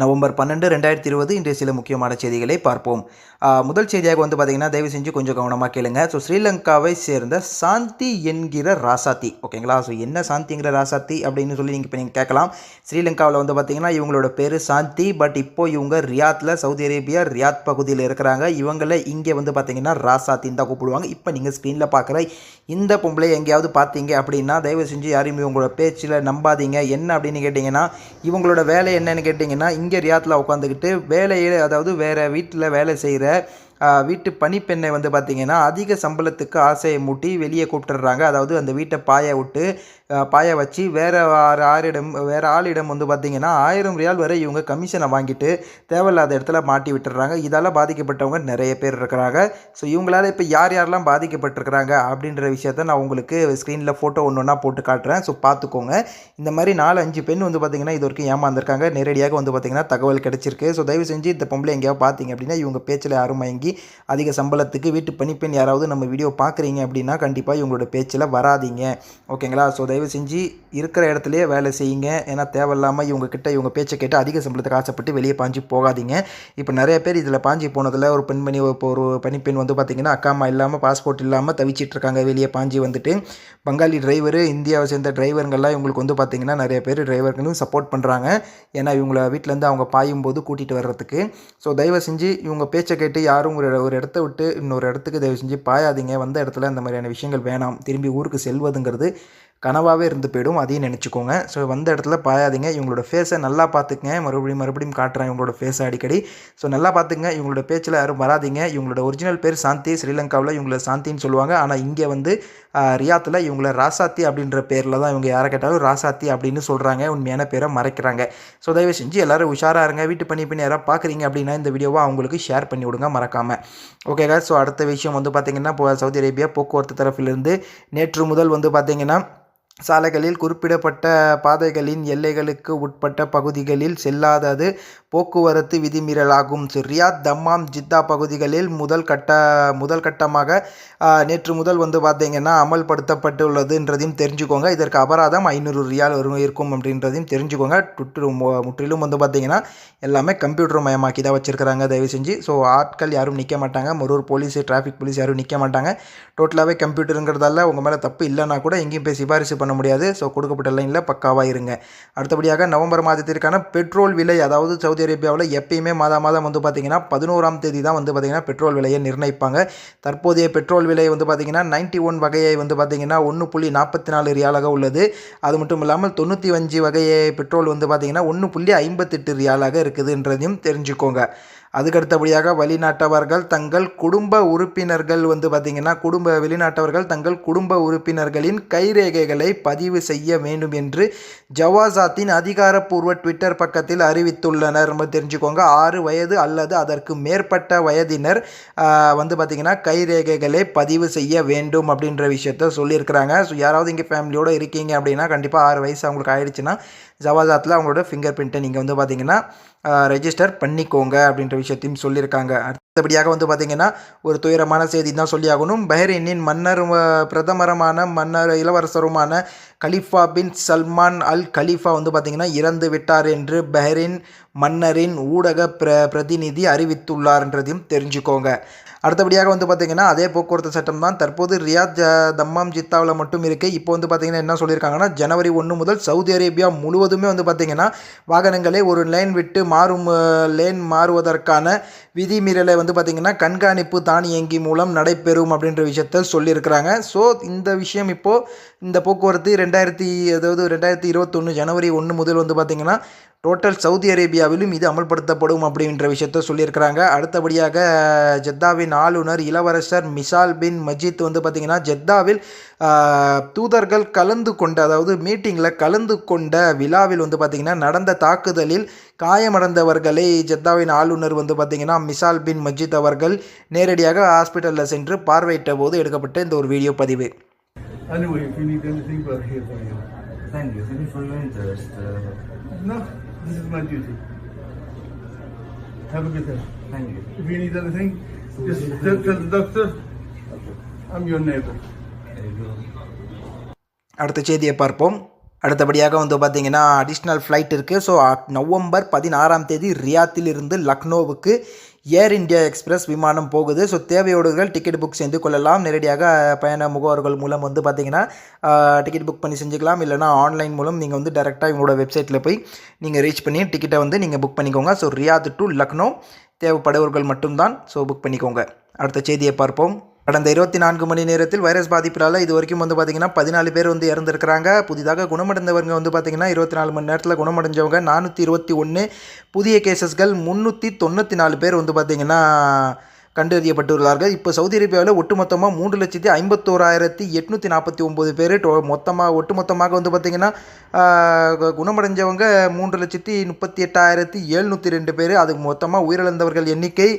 November பன்னெண்டு ரெண்டாயிரத்தி இருபது இன்றைய சில முக்கியமான செய்திகளை பார்ப்போம். முதல் செய்தியாக வந்து பார்த்தீங்கன்னா தயவு செஞ்சு கொஞ்சம் கவனமாக கேளுங்க. ஸோ ஸ்ரீலங்காவை சேர்ந்த சாந்தி என்கிற ராசாத்தி ஓகேங்களா ஸோ என்ன சாந்திங்கிற ராசாத்தி அப்படின்னு சொல்லி நீங்கள் இப்போ நீங்கள் கேட்கலாம். ஸ்ரீலங்காவில் வந்து பார்த்தீங்கன்னா இவங்களோட பேர் சாந்தி. பட் இப்போ இவங்க ரியாத்தில் சவுதி அரேபியா ரியாத் பகுதியில் இருக்கிறாங்க. இவங்களை இங்கே வந்து பார்த்தீங்கன்னா ராசாத்தின்னு தான் கூப்பிடுவாங்க. இப்போ நீங்கள் ஸ்க்ரீனில் பார்க்குற இந்த பொம்பளை எங்கேயாவது பார்த்தீங்க அப்படின்னா தயவு செஞ்சு யாரையும் இவங்களோட பேச்சில் நம்பாதீங்க. என்ன அப்படின்னு கேட்டிங்கன்னா இவங்களோட வேலை என்னன்னு கேட்டிங்கன்னா இங்கே ரியாத்தில் உட்காந்துக்கிட்டு வேலையை அதாவது வேறு வீட்டில் வேலை செய்கிற வீட்டு பணிப்பெண்ணை வந்து பார்த்திங்கன்னா அதிக சம்பளத்துக்கு ஆசையை மூட்டி வெளியே கூப்பிட்டுறாங்க. அதாவது அந்த வீட்டை பாய விட்டு பாய வச்சு வேறு ஆறு ஆறிடம் வேறு ஆளிடம் வந்து பார்த்திங்கன்னா ஆயிரம் ரியால் வரை இவங்க கமிஷனை வாங்கிட்டு தேவையில்லாத இடத்துல மாட்டி விட்டுறாங்க இதால் பாதிக்கப்பட்டவங்க நிறைய பேர் இருக்கிறாங்க. ஸோ இவங்களால் இப்போ யார் யாரெல்லாம் பாதிக்கப்பட்டிருக்கிறாங்க அப்படின்ற விஷயத்த நான் உங்களுக்கு ஸ்க்ரீனில் ஃபோட்டோ ஒன்று ஒன்றா போட்டு காட்டுறேன். ஸோ பார்த்துக்கோங்க இந்த மாதிரி நாலு அஞ்சு பெண் வந்து பார்த்திங்கன்னா இது வரைக்கும் ஏமாந்துருக்காங்க. நேரடியாக வந்து பார்த்திங்கன்னா தகவல் கிடச்சிருக்கு. ஸோ தயவு செஞ்சு இந்த பொம்பளை எங்கேயாவது பார்த்தீங்க அப்படின்னா இவங்க பேச்சில் யாரும் மயங்கி அதிக சம்பளத்துக்கு வீட்டு பணிப்பெண் யாராவது நம்ம வீடியோ பார்க்குறீங்க அப்படின்னா கண்டிப்பாக இவங்களோட பேச்சில் வராதீங்க. ஓகேங்களா ஸோ தயவு தயவு செஞ்சு இருக்கிற இடத்துலையே வேலை செய்யுங்க. ஏன்னா தேவையில்லாமல் இவங்கக்கிட்ட இவங்க பேச்சை கேட்டு அதிக சம்பளத்துக்கு ஆசைப்பட்டு வெளியே பாஞ்சு போகாதீங்க. இப்போ நிறைய பேர் இதில் பாஞ்சு போனதில் ஒரு பெண்மணி இப்போ ஒரு பணிப்பெண் வந்து பார்த்திங்கன்னா அக்கா அம்மா இல்லாமல் பாஸ்போர்ட் இல்லாமல் தவிச்சிட்டு இருக்காங்க. வெளியே பாஞ்சு வந்துட்டு. பங்காளி டிரைவரு இந்தியாவை சேர்ந்த டிரைவருங்கள்லாம் இவங்களுக்கு வந்து பார்த்திங்கன்னா நிறைய பேர் டிரைவர்களும் சப்போர்ட் பண்ணுறாங்க ஏன்னா இவங்கள வீட்டிலேருந்து அவங்க பாயும் போது கூட்டிகிட்டு வர்றதுக்கு. ஸோ தயவு செஞ்சு இவங்க பேச்சை கேட்டு யாரும் ஒரு ஒரு இடத்த விட்டு இன்னொரு இடத்துக்கு தயவு செஞ்சு பாயாதீங்க. வந்த இடத்துல இந்த மாதிரியான விஷயங்கள் வேணாம். திரும்பி ஊருக்கு செல்வதுங்கிறது கனவாகவே இருந்து போயிடும். அதையும் நினச்சிக்கோங்க. ஸோ வந்த இடத்துல பாயாதீங்க. இவங்களோட ஃபேஸை நல்லா பார்த்துக்குங்க. மறுபடியும் மறுபடியும் காட்டுறேன் இவங்களோட ஃபேஸை அடிக்கடி. ஸோ நல்லா பார்த்துங்க இவங்களோட பேச்சில் யாரும் வராதீங்க. இவங்களோட ஒரிஜினல் பேர் சாந்தி. ஸ்ரீலங்காவில் இவங்கள சாந்தின்னு சொல்லுவாங்க. ஆனால் இங்கே வந்து ரியாத்தில் இவங்கள ராசாத்தி அப்படின்ற பேரில் தான் இவங்க யாரை கேட்டாலும் ராசாத்தி அப்படின்னு சொல்கிறாங்க உண்மையான பேரை மறைக்கிறாங்க. ஸோ தயவு செஞ்சு எல்லோரும் உஷாராக இருங்க. வீட்டு பண்ணி பண்ணி யாராவது பார்க்குறீங்க அப்படின்னா இந்த வீடியோவை அவங்களுக்கு ஷேர் பண்ணி விடுங்க. மறக்காமல் ஓகேங்க ஸோ அடுத்த விஷயம் வந்து பார்த்திங்கன்னா இப்போ சவுதி அரேபியா போக்குவரத்து தரப்பிலிருந்து நேற்று முதல் வந்து பார்த்திங்கன்னா சாலைகளில் குறிப்பிடப்பட்ட பாதைகளின் எல்லைகளுக்கு உட்பட்ட பகுதிகளில் செல்லாதது போக்குவரத்து விதிமீறலாகும். ரியாத் தம்மாம் ஜித்தா பகுதிகளில் முதல் கட்ட முதல் கட்டமாக நேற்று முதல் வந்து பார்த்தீங்கன்னா அமல்படுத்தப்பட்டுள்ளதுன்றதையும் தெரிஞ்சுக்கோங்க. இதற்கு அபராதம் ஐநூறு ரியால் வரும் இருக்கும் அப்படின்றதையும் தெரிஞ்சுக்கோங்க. டுட்டு முற்றிலும் வந்து பார்த்தீங்கன்னா எல்லாமே கம்ப்யூட்டர் மயமாக்கி தான் வச்சுருக்கிறாங்க தயவு செஞ்சு. ஸோ ஆட்கள் யாரும் நிற்க மாட்டாங்க. மறுவர் போலீஸ் டிராஃபிக் போலீஸ் யாரும் நிற்க மாட்டாங்க. டோட்டலாகவே கம்ப்யூட்டருங்கிறதால உங்கள் மேலே தப்பு இல்லைன்னா கூட எங்கேயும் போய் சிபாரிசு பண்ண முடியாது. ஸோ கொடுக்கப்பட்ட லைனில் பக்காவாக இருங்க. அடுத்தபடியாக நவம்பர் மாதத்திற்கான பெட்ரோல் விலை அதாவது சவுதி அரேபியாவில் எப்பயுமே மாதம் மாதம் வந்து பார்த்திங்கன்னா பதினோராம் தேதி தான் வந்து பார்த்திங்கன்னா பெட்ரோல் விலையை நிர்ணயிப்பாங்க. தற்போதைய பெட்ரோல் விலை வந்து பார்த்திங்கன்னா நைன்ட்டி ஒன் வகையை வந்து பார்த்திங்கன்னா ஒன்று புள்ளி நாற்பத்தி நாலு ரியாலாக உள்ளது. அது மட்டும் இல்லாமல் தொண்ணூற்றி அஞ்சு வகையை பெட்ரோல் வந்து பார்த்திங்கன்னா ஒன்று புள்ளி ஐம்பத்தெட்டு ரியாலாக இருக்குதுன்றதையும் தெரிஞ்சுக்கோங்க. அதுக்கடுத்தபடியாக வெளிநாட்டவர்கள் தங்கள் குடும்ப உறுப்பினர்கள் வந்து பார்த்திங்கன்னா குடும்ப வெளிநாட்டவர்கள் தங்கள் குடும்ப உறுப்பினர்களின் கைரேகைகளை பதிவு செய்ய வேண்டும் என்று ஜவாசாத்தின் அதிகாரப்பூர்வ ட்விட்டர் பக்கத்தில் அறிவித்துள்ளனர். நம்ம தெரிஞ்சுக்கோங்க ஆறு வயது அல்லது அதற்கு மேற்பட்ட வயதினர் வந்து பார்த்திங்கன்னா கைரேகைகளை பதிவு செய்ய வேண்டும் அப்படின்ற விஷயத்த சொல்லியிருக்கிறாங்க. ஸோ யாராவது இங்கே ஃபேமிலியோடு இருக்கீங்க அப்படின்னா கண்டிப்பாக ஆறு வயசு அவங்களுக்கு ஆயிடுச்சுன்னா ஜவாசாத்தில் அவங்களோட ஃபிங்கர் பிரிண்ட்டை நீங்கள் வந்து பார்த்தீங்கன்னா ரெஜிஸ்டர் பண்ணிக்கோங்க அப்படின்ற விஷயத்தையும் சொல்லியிருக்காங்க. அடுத்தபடியாக வந்து பார்த்திங்கன்னா ஒரு துயரமான செய்தி தான் சொல்லியாகணும். பஹ்ரைனின் மன்னர் பிரதமரமான மன்னர் இளவரசருமான கலிஃபா பின் சல்மான் அல் கலீஃபா வந்து பார்த்திங்கன்னா இறந்து விட்டார் என்று பஹ்ரைன் மன்னரின் ஊடக பிர பிரதிநிதி அறிவித்துள்ளார்ன்றதையும் தெரிஞ்சுக்கோங்க. அடுத்தபடியாக வந்து பார்த்திங்கன்னா அதே போக்குவரத்து சட்டம் தான். தற்போது ரியாத் தம்மாம் ஜித்தாவில் மட்டும் இருக்குது இப்போ வந்து பார்த்திங்கன்னா என்ன சொல்லியிருக்காங்கன்னா ஜனவரி ஒன்று முதல் சவுதி அரேபியா முழுவதுமே வந்து பார்த்திங்கன்னா வாகனங்களை ஒரு லைன் விட்டு மாறும் லேன் மாறுவதற்கான விதிமீறலை வந்து பார்த்திங்கன்னா கண்காணிப்பு தானியங்கி மூலம் நடைபெறும் அப்படின்ற விஷயத்த சொல்லியிருக்கிறாங்க. ஸோ இந்த விஷயம் இப்போது இந்த போக்குவரத்து ரெண்டாயிரத்தி அதாவது ரெண்டாயிரத்தி இருபத்தொன்று ஜனவரி ஒன்று முதல் வந்து பார்த்திங்கன்னா டோட்டல் சவுதி அரேபியாவிலும் இது அமல்படுத்தப்படும் அப்படின்ற விஷயத்த சொல்லியிருக்கிறாங்க அடுத்தபடியாக ஜெத்தாவின் ஆளுநர் இளவரசர் மிசால் பின் மஜித் வந்து பார்த்திங்கன்னா ஜெத்தாவில் தூதர்கள் கலந்து கொண்ட அதாவது மீட்டிங்கில் கலந்து கொண்ட விழாவில் வந்து பார்த்திங்கன்னா நடந்த தாக்குதலில் காயமடைந்தவர்களை ஜெத்தாவின் ஆளுநர் வந்து பார்த்திங்கன்னா மிசால் பின் மஜித் அவர்கள் நேரடியாக ஹாஸ்பிட்டலில் சென்று பார்வையிட்ட போது எடுக்கப்பட்ட இந்த ஒரு வீடியோ பதிவு Anyway, if you need anything, we're here for you. Thank you. Thank you for your interest. Uh, No, This is my duty. Have a good day. Thank you. If you need anything, just tell, tell the doctor, I'm your neighbor. അടുത്ത ചെയ്തിയെ പാർപ്പോം அடுத்தபடியாக வந்து பார்த்தீங்கன்னா additional flight இருக்குது so November பதினாறாம் தேதி ரியாத்திலிருந்து லக்னோவுக்கு ஏர் India express விமானம் போகுது. So தேவையோடுகள் ticket book செய்து கொள்ளலாம். நேரடியாக பயண முகவர்கள் மூலம் வந்து பார்த்திங்கன்னா டிக்கெட் புக் பண்ணி செஞ்சுக்கலாம். இல்லைனா ஆன்லைன் மூலம் நீங்கள் வந்து டேரெக்டாக இவங்களோட வெப்சைட்டில் போய் நீங்கள் ரீச் பண்ணி டிக்கெட்டை வந்து நீங்கள் புக் பண்ணிக்கோங்க. ஸோ ரியாத் டு லக்னோ தேவைப்படுவர்கள் மட்டும்தான். ஸோ புக் பண்ணிக்கோங்க. அடுத்த செய்தியை பார்ப்போம். கடந்த இருபத்தி நான்கு மணி நேரத்தில் வைரஸ் பாதிப்பினால் இது வரைக்கும் வந்து பார்த்திங்கன்னா பதினாலு பேர் வந்து இறந்துருக்கிறாங்க. புதிதாக குணமடைந்தவங்க வந்து பார்த்திங்கன்னா இருபத்தி நாலு மணி நேரத்தில் குணமடைஞ்சவங்க நானூற்றி இருபத்தி ஒன்று புதிய கேசஸ்கள் முந்நூற்றி தொண்ணூற்றி நாலு பேர் வந்து பார்த்திங்கன்னா கண்டறியப்பட்டுள்ளார்கள். இப்போ சவுதி அரேபியாவில் ஒட்டுமொத்தமாக மூன்று லட்சத்தி ஐம்பத்தோராயிரத்தி எட்நூற்றி நாற்பத்தி ஒம்பது பேர் டோ மொத்தமாக ஒட்டுமொத்தமாக வந்து பார்த்திங்கன்னா குணமடைஞ்சவங்க மூன்று லட்சத்தி முப்பத்தி எட்டாயிரத்தி எழுநூற்றி ரெண்டு பேர். அதுக்கு மொத்தமாக உயிரிழந்தவர்கள் எண்ணிக்கை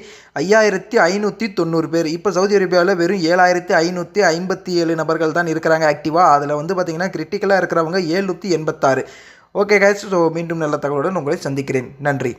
ஐயாயிரத்தி ஐநூற்றி தொண்ணூறு பேர். இப்போ சவுதி அரேபியாவில் வெறும் ஏழாயிரத்தி ஐநூற்றி ஐம்பத்தி ஏழு நபர்கள் தான் இருக்கிறாங்க ஆக்டிவாக அதில் வந்து பார்த்திங்கன்னா கிரிட்டிக்கலாக இருக்கிறவங்க ஏழ்நூற்றி எண்பத்தாறு. ஓகே guys ஸோ மீண்டும் நல்ல தகவலுடன் உங்களை சந்திக்கிறேன். நன்றி.